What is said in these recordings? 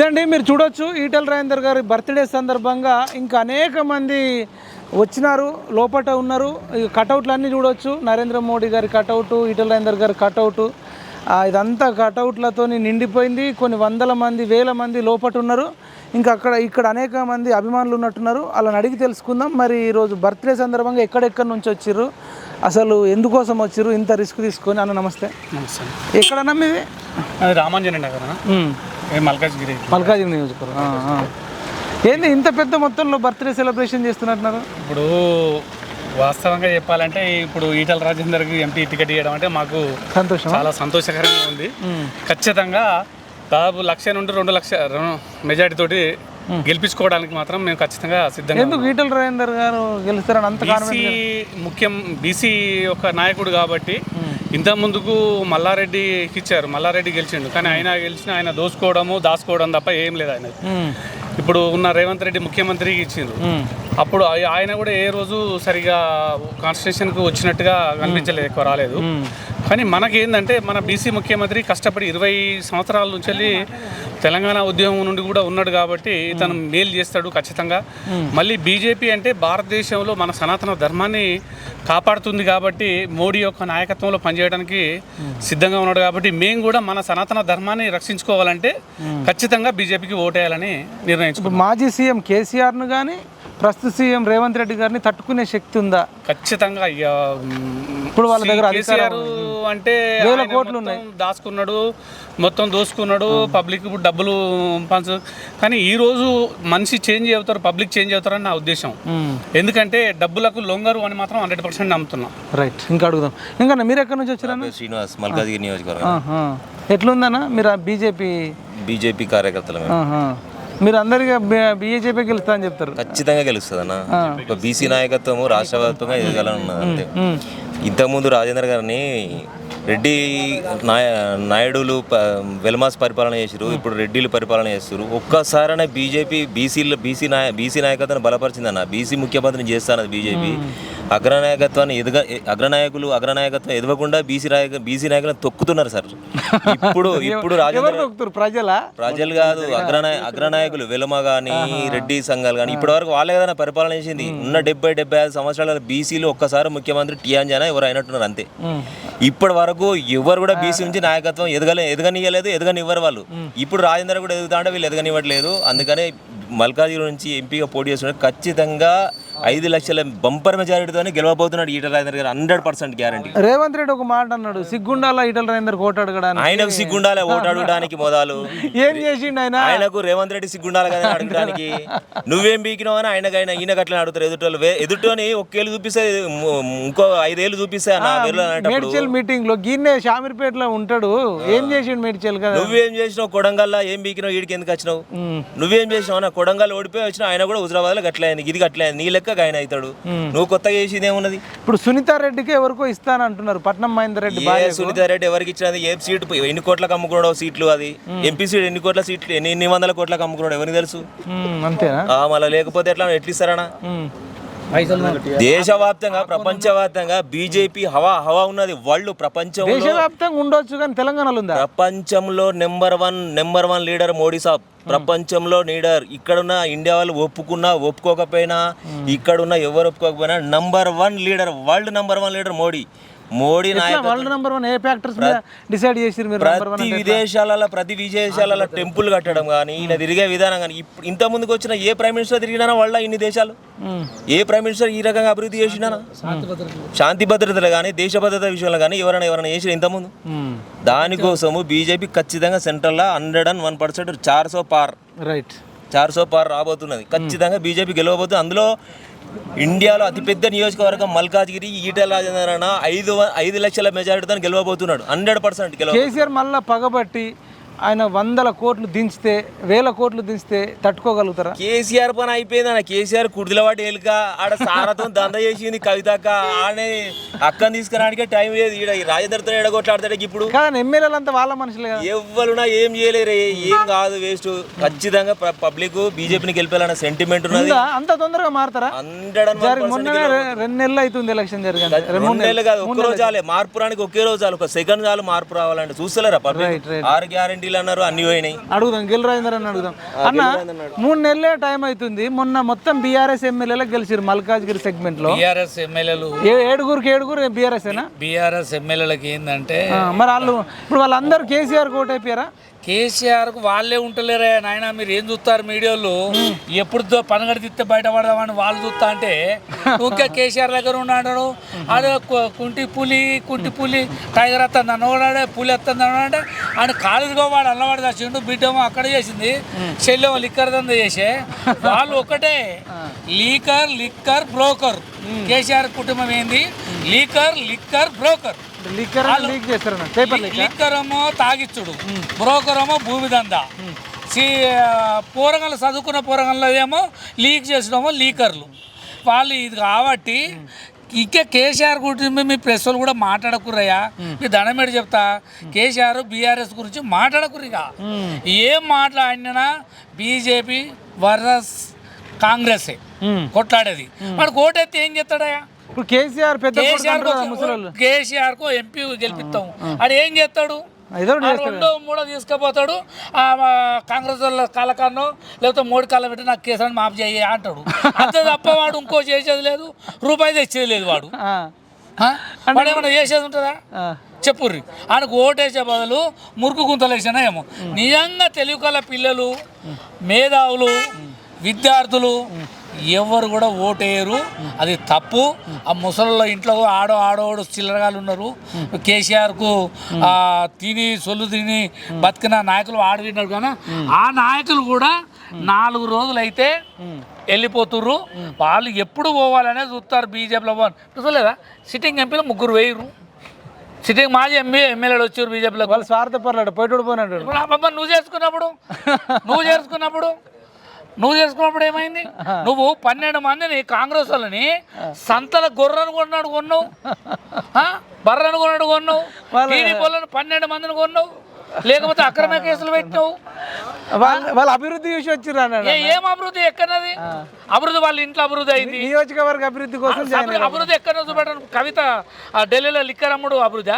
ఇదండి మీరు చూడొచ్చు. ఈటల రాజేందర్ గారి బర్త్డే సందర్భంగా ఇంకా అనేక మంది వచ్చినారు లోపట ఉన్నారు. ఇక కటౌట్లు అన్నీ చూడొచ్చు. నరేంద్ర మోడీ గారి కటౌటు ఈటల రాజేందర్ గారి కటౌటు. ఇదంతా కటౌట్లతో నిండిపోయింది. కొన్ని వందల మంది వేల మంది లోపట ఉన్నారు. ఇంకా అక్కడ ఇక్కడ అనేక మంది అభిమానులు ఉన్నట్టున్నారు. వాళ్ళని అడిగి తెలుసుకుందాం. మరి ఈరోజు బర్త్డే సందర్భంగా ఎక్కడెక్కడి నుంచి వచ్చిర్రు? అసలు ఎందుకోసం వచ్చిర్రు? ఇంత రిస్క్ తీసుకొని? అన్న నమస్తే. నమస్తే. ఎక్కడన్నా మీది? అది రామాంజనేయ నగర్ మల్కాజ్గిరి. మల్కాజిగిరి నియోజకవర్గం. ఏంది ఇంత పెద్ద మొత్తంలో బర్త్డే సెలబ్రేషన్ చేస్తున్నట్టున్నారు? ఇప్పుడు వాస్తవంగా చెప్పాలంటే ఇప్పుడు ఈటల రాజేందర్కి ఎంపీ టికెట్ ఇవ్వడం అంటే మాకు సంతోషం చాలా సంతోషకరంగా ఉంది. ఖచ్చితంగా దాదాపు లక్ష నుండి రెండు లక్ష మెజార్టీ తోటి గెలిపించుకోవడానికి మాత్రం మేము ఖచ్చితంగా సిద్ధంగా ఎందుకు ఈటల రాజేందర్ గారు గెలుస్తారని అంత బీసీ ముఖ్యం బీసీ ఒక నాయకుడు కాబట్టి ఇంత ముందుకు మల్లారెడ్డికి ఇచ్చారు. మల్లారెడ్డి గెలిచిండు. కానీ ఆయన గెలిచిన ఆయన దోసుకోవడము దాచుకోవడం తప్ప ఏం లేదు ఆయన ఇప్పుడు ఉన్న రేవంత్ రెడ్డి ముఖ్యమంత్రికి ఇచ్చిండ్రు అప్పుడు ఆయ- ఆయన కూడా ఏ రోజు సరిగా కాన్స్టిట్యూషన్కు వచ్చినట్టుగా కనిపించలేదు ఎక్కువ రాలేదు. కానీ మనకి ఏంటంటే మన బీసీ ముఖ్యమంత్రి కష్టపడి ఇరవై సంవత్సరాల నుంచి వెళ్ళి తెలంగాణ ఉద్యమం నుండి కూడా ఉన్నాడు కాబట్టి తను మేలు చేస్తాడు ఖచ్చితంగా. మళ్ళీ బీజేపీ అంటే భారతదేశంలో మన సనాతన ధర్మాన్ని కాపాడుతుంది కాబట్టి మోడీ యొక్క నాయకత్వంలో పనిచేయడానికి సిద్ధంగా ఉన్నాడు కాబట్టి మేము కూడా మన సనాతన ధర్మాన్ని రక్షించుకోవాలంటే ఖచ్చితంగా బీజేపీకి ఓటేయాలని నిర్ణయించుకున్నాం. ఇప్పుడు మాజీ సీఎం కేసీఆర్ను కానీ ప్రస్తుత సీఎం రేవంత్ రెడ్డి గారిని తట్టుకునే శక్తి ఉందా? ఖచ్చితంగా ఇప్పుడు వాళ్ళ దగ్గర కేసీఆర్ అంటే వేల కోట్లు మొత్తం దాచుకున్నాడు మొత్తం దోసుకున్నాడు పబ్లిక్ ఇప్పుడు డబ్బులు పంచు కానీ ఈ రోజు మనిషి చేంజ్ అవుతారు పబ్లిక్ చేంజ్ అవుతారని నా ఉద్దేశం. ఎందుకంటే డబ్బులకు లొంగరు అని మాత్రం హండ్రెడ్ పర్సెంట్ నమ్ముతున్నా. రైట్ ఇంకా అడుగుదాం. ఇంకా మీరు ఎక్కడి నుంచి వచ్చారన్న పేరు శ్రీనివాస్ మల్కాజ్గిరి నియోజకవర్గం. ఎట్లుందన్న? మీరు బీజేపీ బీజేపీ కార్యకర్తలు మీరు అందరికీ బీజేపీ గెలుస్తా అని చెప్తారు. ఖచ్చితంగా గెలుస్తుంది అన్న బీసీ నాయకత్వము రాష్ట్ర వ్యాప్తంగా ఎదగలనున్నది అంతే ఇంతకుముందు రాజేంద్ర గారిని రెడ్డి నాయ నాయుడులు వెల్మాస్ పరిపాలన చేసిరు ఇప్పుడు రెడ్డిలు పరిపాలన చేస్తారు ఒక్కసారైనా బీజేపీ బీసీలు బీసీ నాయ బీసీ నాయకత్వాన్ని బలపరిచిందన్న. బీసీ ముఖ్యమంత్రిని చేస్తానది బీజేపీ. అగ్రనాయకత్వాన్ని ఎదుగ అగ్రనాయకులు అగ్రనాయకత్వం ఎదగకుండా బీసీ నాయక బీసీ నాయకులను తొక్కుతున్నారు సార్. ఇప్పుడు ఇప్పుడు రాజేంద్ర ప్రజల? ప్రజలు కాదు అగ్రనాయ అగ్రనాయకులు వెలుమ కానీ రెడ్డి సంఘాలు కానీ ఇప్పటి వరకు వాళ్ళే కదా పరిపాలన చేసింది. ఉన్న డెబ్బై డెబ్బై ఐదు సంవత్సరాల బీసీలు ఒక్కసారి ముఖ్యమంత్రి టియాన్ జనా ఎవరు అయినట్టున్నారు అంతే. ఇప్పటి వరకు ఎవరు కూడా బీసీ నుంచి నాయకత్వం ఎదగలే ఎదగనియలేదు ఎదగనివ్వరు వాళ్ళు. ఇప్పుడు రాజేంద్ర కూడా ఎదుగుతా అంటే వీళ్ళు ఎదగనివ్వట్లేదు. అందుకనే మల్కాజిగిరి నుంచి ఎంపీగా పోటీ చేస్తున్నాడు ఖచ్చితంగా ఐదు లక్షల బంపర్ మెజారిటీతోనే గెలవబోతున్నాడు ఈటల రాజేంద్ర గారు hundred percent guarantee. Revanth Reddy ఒక మాట అన్నాడు సిగ్గుండాల ఈటల రాజేందర్ కోట అడగడానికి ఆయనకు సిగ్గుండాలే ఓటు అడగడానికి మొదలు. ఏం చేసిండు ఆయన? ఆయనకు రేవంత్ రెడ్డి సిగ్గుండాలి కదా అడగడానికి నువ్వేం బీకినావు అని ఆయనకు ఆయన ఈయన గట్ల అడుగుతారు ఎదుటోళ్ళు. ఎదుటోని ఒక్కేళ్ళు చూపిస్తే ఇంకో ఐదేళ్ళు చూపిస్తే నా మేడ్చల్ మీటింగ్లో గిన్నె షామీర్పేటలో ఉంటాడు. ఏం చేసిండు మేడ్చల్ కదా? నువ్వేం చేసినావు? కొడంగల్లా ఏం బీకినావు? ఈడికి ఎందుకు వచ్చినావు? నువ్వేం చేసినావు? అన్న కొడంగల్ ఓడిపోయి వచ్చినా ఆయన కూడా హుజరాబాద్లో గట్ల అయింది ఇది గట్ల అయింది నీ లెక్క ఆయన అవుతాడు. నువ్వు కొత్తగా చేసింది ఏమున్నది? ఇప్పుడు సునీతారెడ్డికి ఎవరికో ఇస్తానంటున్నారు. పట్నం మహేందర్ రెడ్డి సునీత రెడ్డి ఎవరికి ఇచ్చినది ఏ సీట్? ఎన్ని కోట్లకు అమ్ముకున్నాడో సీట్లు అది? ఎంపీ సీట్ ఎన్ని కోట్ల సీట్లు? ఎన్ని ఎన్ని వందల కోట్లకు అమ్ముకున్నాడు ఎవరికి తెలుసు? అంతేనా? మళ్ళీ లేకపోతే ఎట్లా? ఎట్లా ఇస్తారన్నా? ఉమ్. దేశవ్యాప్తంగా ప్రపంచవ్యాప్తంగా బీజేపీ హవా హవా ఉన్నది వాళ్ళు ప్రపంచంలో దేశవ్యాప్తంగా ఉండొచ్చు కానీ తెలంగాణలో ఉందా? ప్రపంచంలో number one number one leader Modi సాబ్. ప్రపంచంలో లీడర్. ఇక్కడున్న ఇండియా వాళ్ళు ఒప్పుకున్నా ఒప్పుకోకపోయినా ఇక్కడున్న ఎవరు ఒప్పుకోకపోయినా number one leader world number one leader Modi. Modi నాయక వరల్డ్ నెంబర్ వన్ ఏ ఫ్యాక్టర్స్ మీద డిసైడ్ చేసిరు మీరు నెంబర్ వన్ ప్రతి విదేశాలలో ప్రతి విదేశాలలో టెంపుల్ కట్టడం కానీ ఈయన తిరిగే విధానం కానీ ఇంత ముందుకు వచ్చిన ఏ ప్రైమ్ మినిస్టర్ తిరిగినా వాళ్ళ ఇన్ని దేశాలు? ఏ ప్రైమ్ మినిస్టర్ ఈ రకంగా అభివృద్ధి చేసినా శాంతి భద్రతలు. కానీ దేశ భద్రత విషయంలో కానీ ఎవరైనా ఎవరైనా చేసిన ఇంతకుముందు దానికోసము బీజేపీ ఖచ్చితంగా సెంట్రల్లో హండ్రెడ్ అండ్ వన్ పర్సెంట్ చార్ సో పార్ రైట్ చార్ సో పార్ రాబోతున్నది. ఖచ్చితంగా బీజేపీ గెలవబోతుంది అందులో ఇండియాలో అతిపెద్ద నియోజకవర్గం మల్కాజ్గిరి ఈటల రాజేంద్ర ఐదు వ- ఐదు లక్షల మెజారిటీతో గెలవబోతున్నాడు. హండ్రెడ్ పర్సెంట్ గెలవ కేసీఆర్ మళ్ళీ పగబట్టి ఆయన వందల కోట్లు దించితే వేల కోట్లు దించితే తట్టుకోగలుగుతారా? కేసీఆర్ పని అయిపోయింది అన్న. కేసీఆర్ కుడిలవాటి ఎలుక ఆడ సారతో దంద చేసింది కవితక్క ఆడనే అక్కని తీసుకురానికే టైం లేదు. ఈడ ఈ రాజేంద్రతో ఎడగొట్లాడతాడు ఇప్పుడు. కానీ ఎమ్మెల్యేలు అంతా వాళ్ళ మనుషులే కదా. ఎవ్వరున్నా ఏం చేయలేరు. ఏం కాదు వేస్ట్ ఖచ్చితంగా పబ్లిక్ బీజేపీని గెలిపేయాలన్న సెంటిమెంట్ ఉన్నది? అంత తొందరగా మారుతారా? మొన్ననే రెండు నెలలు అవుతుంది ఎలక్షన్ జరిగింది. రెండు నెలలు. కాదు ఒక్క రోజు చాలే. మార్పు రానికి ఒకే రోజు చాలు. ఒక సెకండ్ చాలు మార్పు రావాలంటే. చూస్తలేరా? పబ్లిక్. ఆరు గ్యారంటీలు అన్నారు అన్ని పోయినాయి. అడుగుదాం గిల్ రాజేందర్ అని అడుగుదాం అన్న మూడు నెలలే టైం అవుతుంది. మొన్న మొత్తం బీఆర్ఎస్ ఎమ్మెల్యేలకు గెలిచారు మల్కాజ్గిరి సెగ్మెంట్లో. బీఆర్ఎస్ ఎమ్మెల్యేలు ఏడుగురికి ఏడుగురు బీఆర్ఎస్ ఏనా? బీఆర్ఎస్ ఎమ్మెల్యేలకి ఏంటంటే మరి వాళ్ళు ఇప్పుడు వాళ్ళందరూ కేసీఆర్ కోట్ అయిపోయారా కేసీఆర్కు వాళ్ళే ఉంటలేరే. నాయన మీరు ఏం చూస్తారు మీడియాలో? ఎప్పుడు పనగడి తిత్తే బయట పడదామని వాళ్ళు చూస్తా అంటే ఊరికే కేసీఆర్ దగ్గర ఉన్నాడు ఆడ కు- కుంటి పులి కుంటి పులి టైగర్ వస్తుంది అన్నవాడే పులి వస్తుంది అన్నాడే ఆయన కాలుగా వాడు అల్లవాడు తెచ్చిండు బిడ్డేమో అక్కడ చేసింది చెల్లెమో లిక్కర్ దంద చేసే. వాళ్ళు ఒకటే లీకర్ లిక్కర్ బ్రోకర్. కేసీఆర్ కుటుంబం ఏంది? Leaker liquor broker. Leak leak చేస్తారన్న పేపర్ లీక్ లిక్కర్ ఏమో తాగిచ్చుడు. బ్రోకర్ ఏమో భూమి దందా సి పూరగలు చదువుకున్న పూరగల్లో ఏమో లీక్ చేసినేమో లీకర్లు. వాళ్ళు ఇది కాబట్టి ఇంకా కేసీఆర్ గురించి మీ ప్రెస్ వాళ్ళు కూడా మాట్లాడకురయ్యా మీ దండం మీద చెప్తా కేసీఆర్ బీఆర్ఎస్ గురించి మాట్లాడకురిగా ఏం మాట్లాడినా బీజేపీ వర్సెస్ కాంగ్రెస్ కొట్లాడేది. వాడు ఓటెత్తి ఏం చేస్తాడయ్యా? ఇప్పుడు కేసీఆర్ పెద్ద కేసీఆర్కు ఎంపీ గెలిపిస్తాం. అది ఏం చేస్తాడు? రెండో మూడో తీసుకుపోతాడు. కాంగ్రెస్ వాళ్ళ కాలకన్నో లేకపోతే మోడీ కాళ్ళ పెట్టి నాకు కేసీఆర్ మాఫ్ చేయ అంటాడు. అంతే తప్ప వాడు ఇంకో చేసేది లేదు రూపాయి తెచ్చేది లేదు వాడు? వాడు ఏమైనా చేసేది ఉంటుందా. చెప్పుర్రి. ఆయనకు ఓటేసే బదులు మురుకు గుంతలు వేసినా ఏమో. నిజంగా తెలుగు కల పిల్లలు మేధావులు విద్యార్థులు ఎవరు కూడా ఓటేయరు. అది తప్పు. ఆ ముసలిలో ఇంట్లో ఆడో ఆడోడు చిల్లరగాలు ఉన్నారు. కేసీఆర్కు ఆ, తిని సొల్లు తిని బతికిన నాయకులు ఆడవిన్నారు కానీ ఆ నాయకులు కూడా నాలుగు రోజులు అయితే వెళ్ళిపోతుర్రు. వాళ్ళు ఎప్పుడు పోవాలనే చూస్తారు బీజేపీలో పోవాలి. చూసలేదా సిట్టింగ్ ఎంపీలు ముగ్గురు వేయరు. సిట్టింగ్ మాజీ ఎంపీ ఎమ్మెల్యేలు వచ్చారు బీజేపీలో వాళ్ళు స్వార్థపరలాడు పోయేటోడు పోయినాడు నువ్వు చేసుకున్నప్పుడు? నువ్వు చేసుకున్నప్పుడు? నువ్వు చేసుకున్నప్పుడు ఏమైంది? నువ్వు పన్నెండు మందిని కాంగ్రెస్ వాళ్ళని సంతల గొర్రెను కొన్నాడు కొన్నావు? బర్రెను కొన్నాడు కొన్నావు. పన్నెండు మందిని కొన్నావు. లేకపోతే అక్రమ కేసులు పెట్టినావు. వాళ్ళు వాళ్ళు అభివృద్ధి చూసి వచ్చిర్రు అన్నాడు ఏ అభివృద్ధి? ఎక్కడది? అభివృద్ధి వాళ్ళ ఇంట్లో అభివృద్ధి అయింది. నియోజకవర్గ అభివృద్ధి కోసం అభివృద్ధి- ఎక్కడ చూపెట్టను కవిత ఆ ఢిల్లీలో లిక్కర్ అమ్ముడు అభివృద్ధి?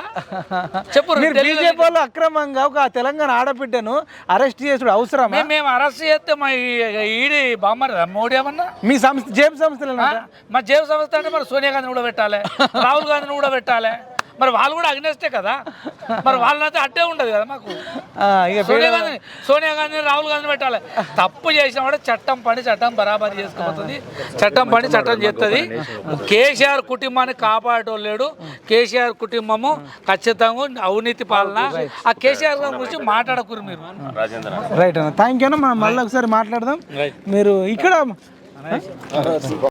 చెప్పు బీజేపీ వాళ్ళు అక్రమంగా ఒక తెలంగాణ ఆడబిడ్డను అరెస్ట్ చేసుడు అవసరమా? మేము అరెస్ట్ చేస్తే మా ఈడి బామ్మరి మోడీ ఏమన్నా? మీ సంస్థ జేబు సంస్థలు? మా జేబు సంస్థ అంటే మరి సోనియా గాంధీని కూడా పెట్టాలి రాహుల్ గాంధీని కూడా పెట్టాలి. మరి వాళ్ళు కూడా అగ్నెస్టే కదా? మరి వాళ్ళనైతే అట్టే ఉండదు కదా మాకు? ఇక సోనియా గాంధీ సోనియా గాంధీని రాహుల్ గాంధీని పెట్టాలి. తప్పు చేసిన వాడు చట్టం పని చట్టం బరాబరి చేసుకోబోతుంది చట్టం పని చట్టం చేస్తుంది కేసీఆర్ కుటుంబాన్ని కాపాడటం లేడు. కేసీఆర్ కుటుంబము ఖచ్చితంగా అవినీతి పాలన. ఆ కేసీఆర్ గారి గురించి మాట్లాడకూరు మీరు. రాజేంద్ర. రైట్ అన్న. థ్యాంక్ యూ అన్న. మనం మళ్ళీ ఒకసారి మాట్లాడదాం. మీరు ఇక్కడ